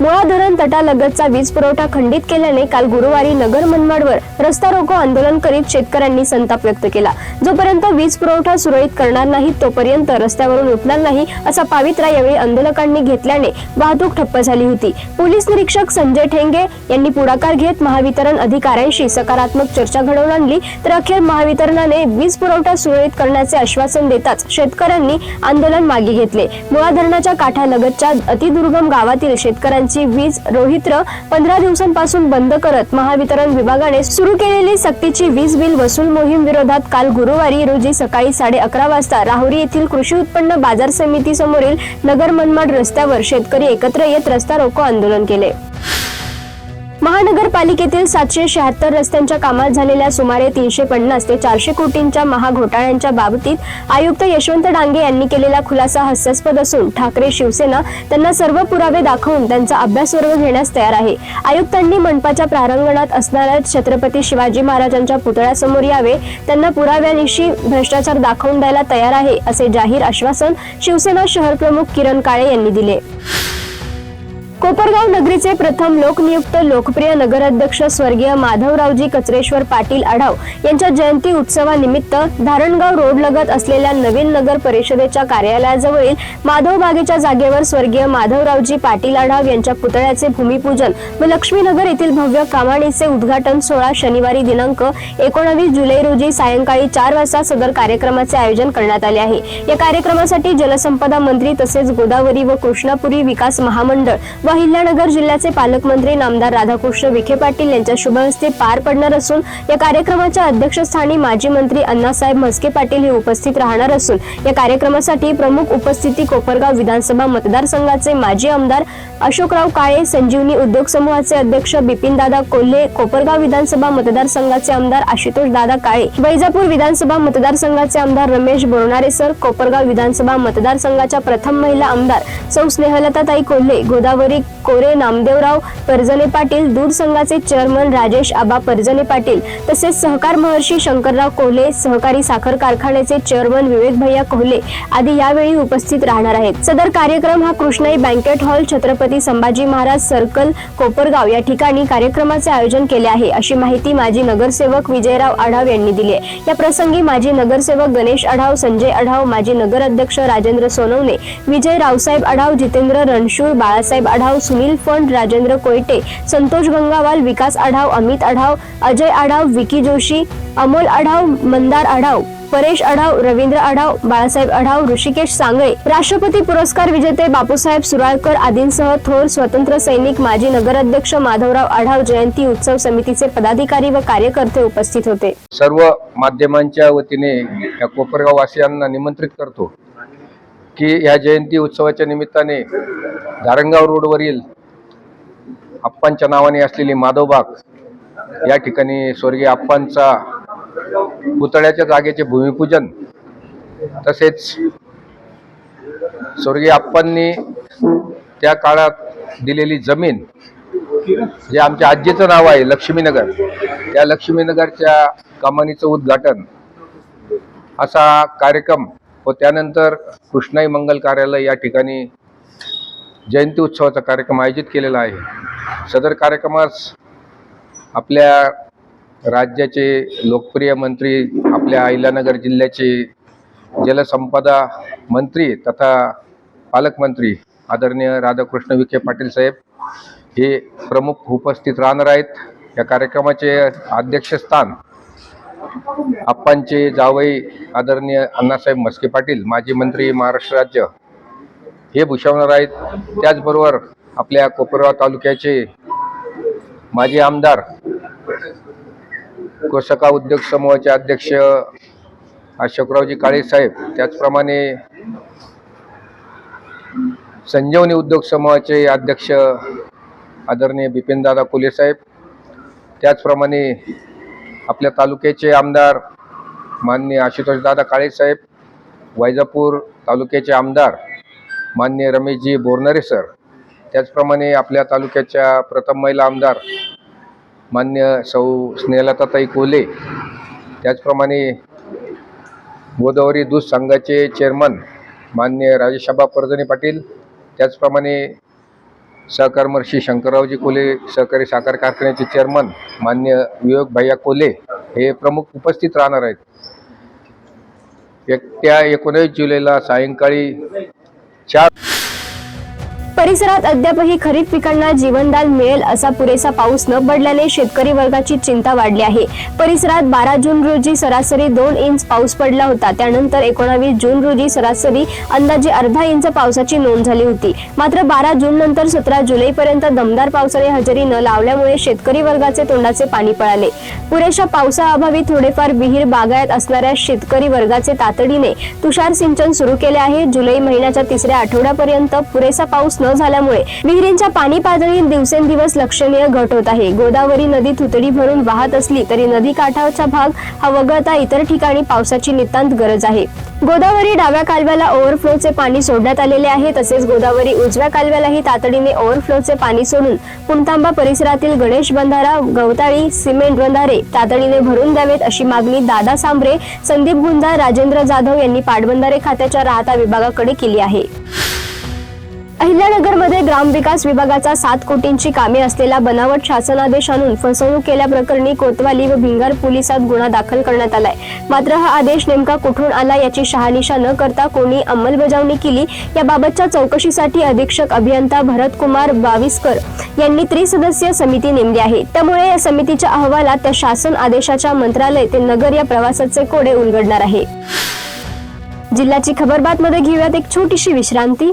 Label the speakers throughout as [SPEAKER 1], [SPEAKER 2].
[SPEAKER 1] मुळा धरण तटालगतचा वीज पुरवठा खंडित केल्याने काल गुरुवारी नगर मनमाडवर रस्ता रोको आंदोलन करीत शेतकऱ्यांनी संताप व्यक्त केला. जोपर्यंत वीज पुरवठा सुरळीत करणार नाही तोपर्यंत रस्त्यावरून उठणार नाही असा पावित्रा यावेळी आंदोलकांनी घेतल्याने वाहतूक ठप्प झाली होती. पोलीस निरीक्षक संजय ठेंगे यांनी पुढाकार घेत महावितरण अधिकाऱ्यांशी सकारात्मक चर्चा घडवून आणली तर अखेर महावितरणाने वीज पुरवठा सुरळीत करण्याचे आश्वासन देताच शेतकऱ्यांनी आंदोलन मागे घेतले. मुळा धरणाच्या काठालगतच्या अतिदुर्गम गावातील शेतकऱ्यांनी शेतकऱ्यांची वीज रोहित्र पंधरा दिवसांपासून बंद करत महावितरण विभागाने सुरू केलेली सक्तीची वीज बिल वसूल मोहीम विरोधात काल गुरुवारी रोजी सकाळी साडे अकरा वाजता राहुरी येथील कृषी उत्पन्न बाजार समिती समोरील नगर मनमाड रस्त्यावर शेतकरी एकत्र येत रस्ता रोको आंदोलन केले. महानगरपालिकेतील सातशे शहात्तर रस्त्यांच्या कामात झालेल्या सुमारे तीनशे पन्नास ते चारशे कोटींच्या महाघोटाळ्यांच्या बाबतीत आयुक्त यशवंत डांगे यांनी केलेला खुलासा हास्यास्पद असून ठाकरे शिवसेना त्यांना सर्व पुरावे दाखवून त्यांचा अभ्यासवर्ग घेण्यास तयार आहे. आयुक्तांनी मनपाच्या प्रारंगणात असणाऱ्या छत्रपती शिवाजी महाराजांच्या पुतळ्यासमोर यावे त्यांना पुराव्यानिशी भ्रष्टाचार दाखवून द्यायला तयार आहे असे जाहीर आश्वासन शिवसेना शहर प्रमुख किरण काळे यांनी दिले. कोपरगाव नगरीचे प्रथम लोकनियुक्त लोकप्रिय नगराध्यक्ष स्वर्गीय माधवरावजी कचरेश्वर पाटील आढाव यांच्या जयंती उत्सवानिमित्त धारणगाव रोड लगत असलेल्या नवीन नगर परिषदेच्या कार्यालयाजवळील माधव बागेच्या जागेवर स्वर्गीय माधवरावजी पाटील आढाव यांच्या पुतळ्याचे भूमिपूजन व लक्ष्मीनगर येथील भव्य कामाणीचे उद्घाटन सोहळा शनिवारी दिनांक एकोणावीस जुलै रोजी सायंकाळी चार वाजता सदर कार्यक्रमाचे आयोजन करण्यात आले आहे. या कार्यक्रमासाठी जलसंपदा मंत्री तसेच गोदावरी व कृष्णापुरी विकास महामंडळ व अहिल्यानगर जिल्ह्याचे पालकमंत्री नामदार राधाकृष्ण विखे पाटील यांच्या शुभ हस्ते पार पडणार असून या कार्यक्रमाच्या अध्यक्षस्थानी माजी मंत्री अण्णासाहेब म्हस्के पाटील हे उपस्थित राहणार असून या कार्यक्रमासाठी प्रमुख उपस्थिती कोपरगाव विधानसभा मतदारसंघाचे माजी आमदार अशोकराव काळे संजीवनी उद्योग समूहाचे अध्यक्ष बिपिनदादा कोल्हे कोपरगाव विधानसभा मतदारसंघाचे आमदार आशुतोष दादा काळे वैजापूर विधानसभा मतदारसंघाचे आमदार रमेश बोरणारे सर कोपरगाव विधानसभा मतदारसंघाच्या प्रथम महिला आमदार सौ स्नेहलताताई कोल्हे गोदावरी कोरे नामदेवराव परजने पाटील दूरसंघाचे चेअरमन राजेश आबा परजने पाटील तसेच सहकार महर्षी शंकरराव कोहले सहकारी साखर कारखान्याचे चेअरमन विवेक भैया कोहले आदी यावेळी उपस्थित राहणार आहेत. सदर कार्यक्रम हा Krishnai banquet hall Chhatrapati Sambhaji Maharaj circle Kopargaon या ठिकाणी कार्यक्रमाचे आयोजन केले आहे. अशी माहिती माजी नगरसेवक विजयराव आढाव यांनी दिली आहे. या प्रसंगी माजी नगरसेवक गणेश आढाव संजय आढाव माजी नगराध्यक्ष राजेंद्र सोनवणे विजय रावसाहेब आढाव जितेंद्र रणशूर बाळासाहेब आढाव सुनील फंड राजेंद्र कोयटे संतोष गंगावाल विकास आढाव अमित आढाव अजय आढाव विकी जोशी अमोल आढाव मंदार आढाव परेश आढाव रवींद्र आढाव बाळासाहेब आढाव ऋषिकेश सांगळे. राष्ट्रपती पुरस्कार विजेते बापूसाहेब सुराळकर आदींसह थोर स्वतंत्र सैनिक माजी नगराध्यक्ष माधवराव आढाव जयंती उत्सव समितीचे पदाधिकारी व कार्यकर्ते उपस्थित होते.
[SPEAKER 2] सर्व माध्यमांच्या वतीने या कोपरगाव वासियांना निमंत्रित करतो. की या जयंती उत्सवाच्या निमित्ताने धारणगाव रोडवरील आप्पांच्या नावाने असलेली माधवबाग या ठिकाणी स्वर्गीय आप्पांचा पुतळ्याच्या जागेचे भूमिपूजन तसेच स्वर्गीय आप्पांनी त्या काळात दिलेली जमीन जे आमच्या आजीचं नाव आहे लक्ष्मीनगर त्या लक्ष्मीनगरच्या कमानीचं उद्घाटन असा कार्यक्रम व त्यानंतर कृष्णाई मंगल कार्यालय या ठिकाणी जयंती उत्सवाचा कार्यक्रम आयोजित केलेला आहे. सदर कार्यक्रमास आपल्या राज्याचे लोकप्रिय मंत्री आपल्या अहिल्यानगर जिल्ह्याचे जलसंपदा मंत्री तथा पालकमंत्री आदरणीय राधाकृष्ण विखे पाटील साहेब हे प्रमुख उपस्थित राहणार आहेत. या कार्यक्रमाचे अध्यक्षस्थान आप्पांचे जावई आदरणीय अण्णासाहेब मस्के पाटील माजी मंत्री महाराष्ट्र राज्य. हे भूषवणार आहेत. त्याचबरोबर आपल्या कोपरगाव तालुक्याचे माजी आमदार कोसका उद्योग समूहाचे अध्यक्ष अशोकरावजी काळे साहेब त्याचप्रमाणे संजीवनी उद्योग समूहाचे अध्यक्ष आदरणीय बिपिनदादा कोले साहेब त्याचप्रमाणे आपल्या तालुक्याचे आमदार माननीय आशुतोष दादा काळेसाहेब वैजापूर तालुक्याचे आमदार माननीय रमेशजी बोरनरे सर त्याचप्रमाणे आपल्या तालुक्याच्या प्रथम महिला आमदार मान्य सौ स्नेहलताताई कोले त्याचप्रमाणे गोदावरी दूध संघाचे चेअरमन मान्य राजेशाबा परजणे पाटील त्याचप्रमाणे सहकारमर्षी शंकररावजी कोले सहकारी साखर कारखान्याचे चेअरमन मान्य विवेक भैया कोले हे प्रमुख उपस्थित राहणार आहेत. येत्या एकोणीस जुलैला सायंकाळी
[SPEAKER 1] परिसरात अद्यापही खरीप पिकांना जीवनदान मिळेल असा पुरेसा पाऊस न पडल्याने शेतकरी वर्गाची चिंता वाढली आहे. परिसरात बारा जून रोजी सरासरी दोन इंच पाऊस पडला होता. त्यानंतर एकोणावीस जून रोजी सरासरी अंदाजे अर्धा इंच पावसाची नोंद झाली होती. मात्र बारा जून नंतर सतरा जुलै पर्यंत दमदार पावसाने हजेरी न लावल्यामुळे शेतकरी वर्गाचे तोंडाचे पाणी पळाले. पुरेशा पावसाअभावी थोडेफार विहीर बागायत असणाऱ्या शेतकरी वर्गाचे तातडीने तुषार सिंचन सुरू केले आहे. जुलै महिन्याच्या तिसऱ्या आठवड्यापर्यंत पुरेसा पाऊस न झाला झाल्यामुळे विहिरींच्या पाणी पातळीत दिवसेंदिवस लक्षणीय घट होत आहे. गोदावरी नदी तुतडी भरून वाहत असली तरी नदी काठावरचा भाग हा वगळता इतर ठिकाणी पावसाची नितांत गरज आहे. गोदावरी डाव्या कालव्याला ओव्हरफ्लोचे पाणी सोडण्यात आलेले आहे तसेच गोदावरी उजव्या कालव्यालाही तातडीने ओव्हरफ्लोचे पाणी सोडून पुणतांबा परिसरातील गणेश बंधारा गवताळी सिमेंट बंधारे तातडीने भरून द्यावेत अशी मागणी दादा सांबरे संदीप गुंजा राजेंद्र जाधव यांनी पाटबंधारे खात्याच्या राहता विभागाकडे केली आहे. अहिल्यानगरमध्ये ग्रामविकास विभागाचा सात कोटींची कामे असलेला बनावट शासनादेश आणून फसवणूक केल्याप्रकरणी कोतवाली व भिंगार पोलिसात गुन्हा दाखल करण्यात आलाय. मात्र हा आदेश नेमका कुठून आला याची शहानिशा न करता कोणी अंमलबजावणी केली याबाबतच्या चौकशीसाठी अधीक्षक अभियंता भरतकुमार बाविस्कर यांनी त्रिसदस्यीय समिती नेमली आहे. त्यामुळे या समितीच्या अहवालात त्या शासन आदेशाच्या मंत्रालय ते नगर या प्रवासाचे कोडे उलगडणार आहे. जिल्ह्याची खबरबात मध्ये घेऊयात एक छोटीशी विश्रांती.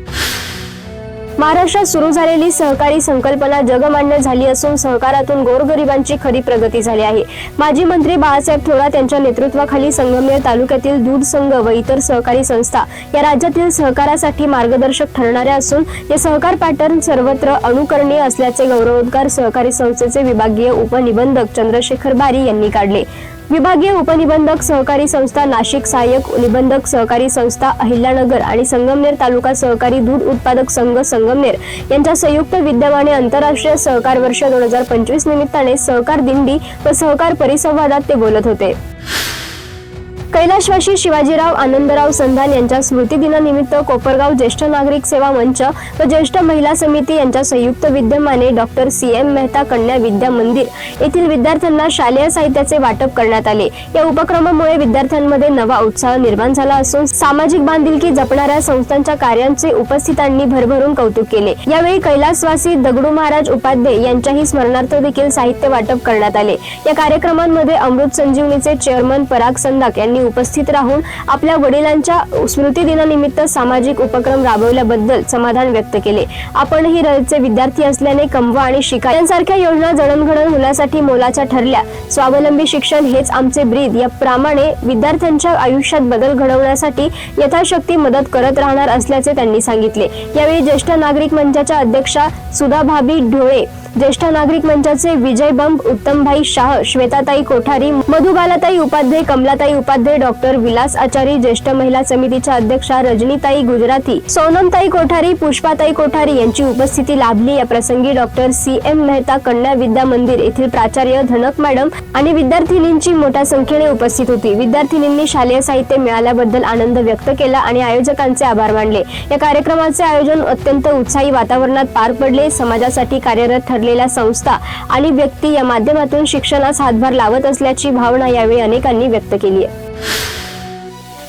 [SPEAKER 1] महाराष्ट्रात सुरू झालेली सहकारी संकल्पना जगमान्य झाली असून सहकारातून गोरगरिबांची खरी प्रगती झाली आहे. माजी मंत्री बाळासाहेब थोरात यांच्या नेतृत्वाखाली संगमनेर तालुक्यातील दूध संघ व इतर सहकारी संस्था या राज्यातील सहकारासाठी मार्गदर्शक ठरणाऱ्या असून हे सहकार पॅटर्न सर्वत्र अनुकरणीय असल्याचे गौरवोद्गार सहकारी संस्थेचे विभागीय उपनिबंधक चंद्रशेखर बारी यांनी काढले. विभागीय उपनिबंधक सहकारी संस्था नाशिक सहाय्यक निबंधक सहकारी संस्था अहिल्यानगर आणि संगमनेर तालुका सहकारी दूध उत्पादक संघ संगमनेर यांच्या संयुक्त विद्यमाने आंतरराष्ट्रीय सहकार वर्ष दोन हजार पंचवीस निमित्ताने सहकार दिंडी व सहकार परिसंवादात ते बोलत होते. कैलाशवासी शिवाजीराव आनंदराव संधान यांच्या स्मृतिदिनानिमित्त कोपरगाव ज्येष्ठ नागरिक सेवा मंच व ज्येष्ठ महिला समिती यांच्या संयुक्त विद्यमाने डॉक्टर सी एम मेहता कन्या विद्या मंदिर येथील विद्यार्थ्यांना शालेय साहित्याचे वाटप करण्यात आले. या उपक्रमामुळे विद्यार्थ्यांमध्ये नवा उत्साह निर्माण झाला असून सामाजिक बांधिलकी जपणाऱ्या संस्थांच्या कार्यांचे उपस्थितांनी भरभरून कौतुक केले. यावेळी कैलासवासी दगडू महाराज उपाध्ये यांच्याही स्मरणार्थ देखील साहित्य वाटप करण्यात आले. या कार्यक्रमांमध्ये अमृत संजीवनीचे चेअरमन पराग संदाक यांनी उपस्थित राहून आपल्या वडिलांच्या स्मृती दिनानिमित्त सामाजिक उपक्रम राबवल्याबद्दल समाधान व्यक्त केले. आपणही रयतचे विद्यार्थी असल्याने कमवा आणि शिका यांसारख्या योजना जडणघडण होण्यासाठी मोलाच्या ठरल्या. स्वावलंबी शिक्षण हेच आमचे ब्रीद. या प्रमाणे विद्यार्थ्यांच्या आयुष्यात बदल घडवण्यासाठी यथाशक्ती मदत करत राहणार असल्याचे त्यांनी सांगितले. यावेळी ज्येष्ठ नागरिक मंचाच्या अध्यक्षा सुधा भाभी ढोळे ज्येष्ठ नागरिक मंचाचे विजय बंब उत्तमभाई शाह श्वेताताई कोठारी मधुबालाताई उपाध्ये कमलाताई उपाध्ये डॉक्टर विलास आचारी ज्येष्ठ महिला समितीच्या अध्यक्षा रजनीताई गुजराती सोनमताई कोठारी पुष्पाताई कोठारी यांची उपस्थिती लाभली. या प्रसंगी डॉक्टर सी एम मेहता कन्या विद्या मंदिर येथील प्राचार्य धनक मॅडम आणि विद्यार्थिनींची मोठ्या संख्येने उपस्थित होती. विद्यार्थिनींनी शालेय साहित्य मिळाल्याबद्दल आनंद व्यक्त केला आणि आयोजकांचे आभार मानले. या कार्यक्रमाचे आयोजन अत्यंत उत्साही वातावरणात पार पडले. समाजासाठी कार्यरत ठरलेल्या संस्था आणि व्यक्ती या माध्यमातून शिक्षणास हातभार लावत असल्याची भावना यावेळी अनेकांनी व्यक्त केली आहे.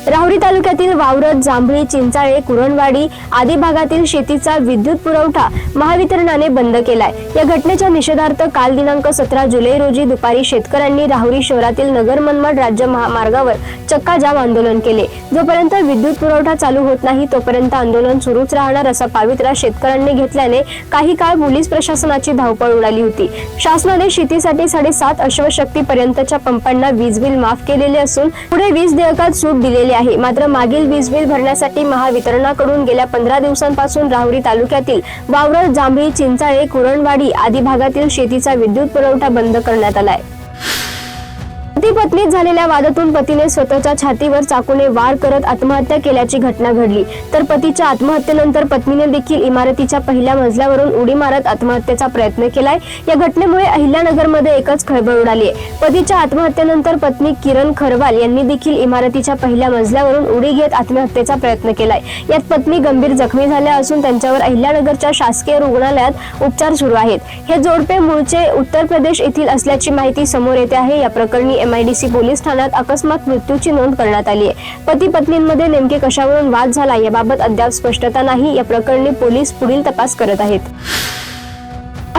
[SPEAKER 1] राहुरी तालुक्यातील वावरत जांभळी चिंचाळे कुरणवाडी आदी भागातील शेतीचा विद्युत पुरवठा महावितरणाने बंद केलाय. या घटनेच्या निषेधार्थ काल दिनांक सतरा जुलै रोजी दुपारी शेतकऱ्यांनी राहुरी शहरातील नगर मनमाड राज्य महामार्गावर चक्का जाम आंदोलन केले. जोपर्यंत विद्युत पुरवठा चालू होत नाही तोपर्यंत आंदोलन सुरूच राहणार असा पावित्रा शेतकऱ्यांनी घेतल्याने काही काळ पोलीस प्रशासनाची धावपळ उडाली होती. शासनाने शेतीसाठी साडेसात अश्वशक्ती पर्यंतच्या पंपांना वीज बिल माफ केलेले असून पुढे वीज देयकात सूट दिलेली आहे. मात्र मागील वीज बिल भरण्यासाठी महावितरणाकडून गेल्या पंधरा दिवसांपासून राहुरी तालुक्यातील वावरळ जांभळी चिंचाळे कुरणवाडी आदी भागातील शेतीचा विद्युत पुरवठा बंद करण्यात आलाय. पती पत्नीत झालेल्या वादातून पतीने स्वतःच्या छातीवर चाकूने वार करत आत्महत्या केल्याची घटना घडली. तर पतीच्या आत्महत्येनंतर पत्नीने देखील इमारतीच्या पहिल्या मजल्यावरून उडी मारत आत्महत्येचा प्रयत्न केलाय. या घटनेमुळे अहिल्यानगरमध्ये एकच खळबळ उडाली आहे पतीच्या आत्महत्येनंतर पत्नी किरण खरवाल यांनी देखील इमारतीच्या पहिल्या मजल्यावरून उडी घेत आत्महत्येचा प्रयत्न केलाय. यात पत्नी गंभीर जखमी झाल्या असून त्यांच्यावर अहिल्यानगरच्या शासकीय रुग्णालयात उपचार सुरू आहेत. हे जोडपे मूळचे उत्तर प्रदेश येथील असल्याची माहिती समोर येते आहे. या प्रकरणी एमआयडीसी पोलीस ठाण्यात अकस्मात मृत्यूची नोंद करण्यात आली आहे. पती पत्नींमध्ये नेमके कशावरून वाद झाला याबाबत अद्याप स्पष्टता नाही. या प्रकरणी पोलीस पुढील तपास करत आहेत.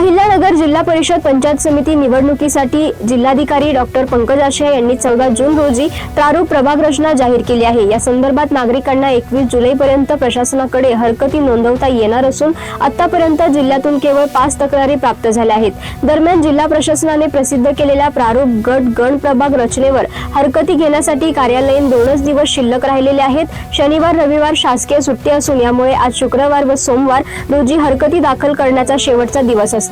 [SPEAKER 1] अहिल्यानगर जिल्हा परिषद पंचायत समिती निवडणुकीसाठी जिल्हाधिकारी डॉक्टर पंकज आशय यांनी चौदा जून रोजी प्रारूप प्रभाग रचना जाहीर केली आहे. या संदर्भात नागरिकांना एकवीस जुलैपर्यंत प्रशासनाकडे हरकती नोंदवता येणार असून आतापर्यंत जिल्ह्यातून केवळ पाच तक्रारी प्राप्त झाल्या आहेत. दरम्यान जिल्हा प्रशासनाने प्रसिद्ध केलेल्या प्रारूप गट गण प्रभाग रचनेवर हरकती घेण्यासाठी कार्यालयीन दोनच दिवस शिल्लक राहिलेले आहेत. शनिवार रविवार शासकीय सुट्टी असून यामुळे आज शुक्रवार व सोमवार रोजी हरकती दाखल करण्याचा शेवटचा दिवस असतो.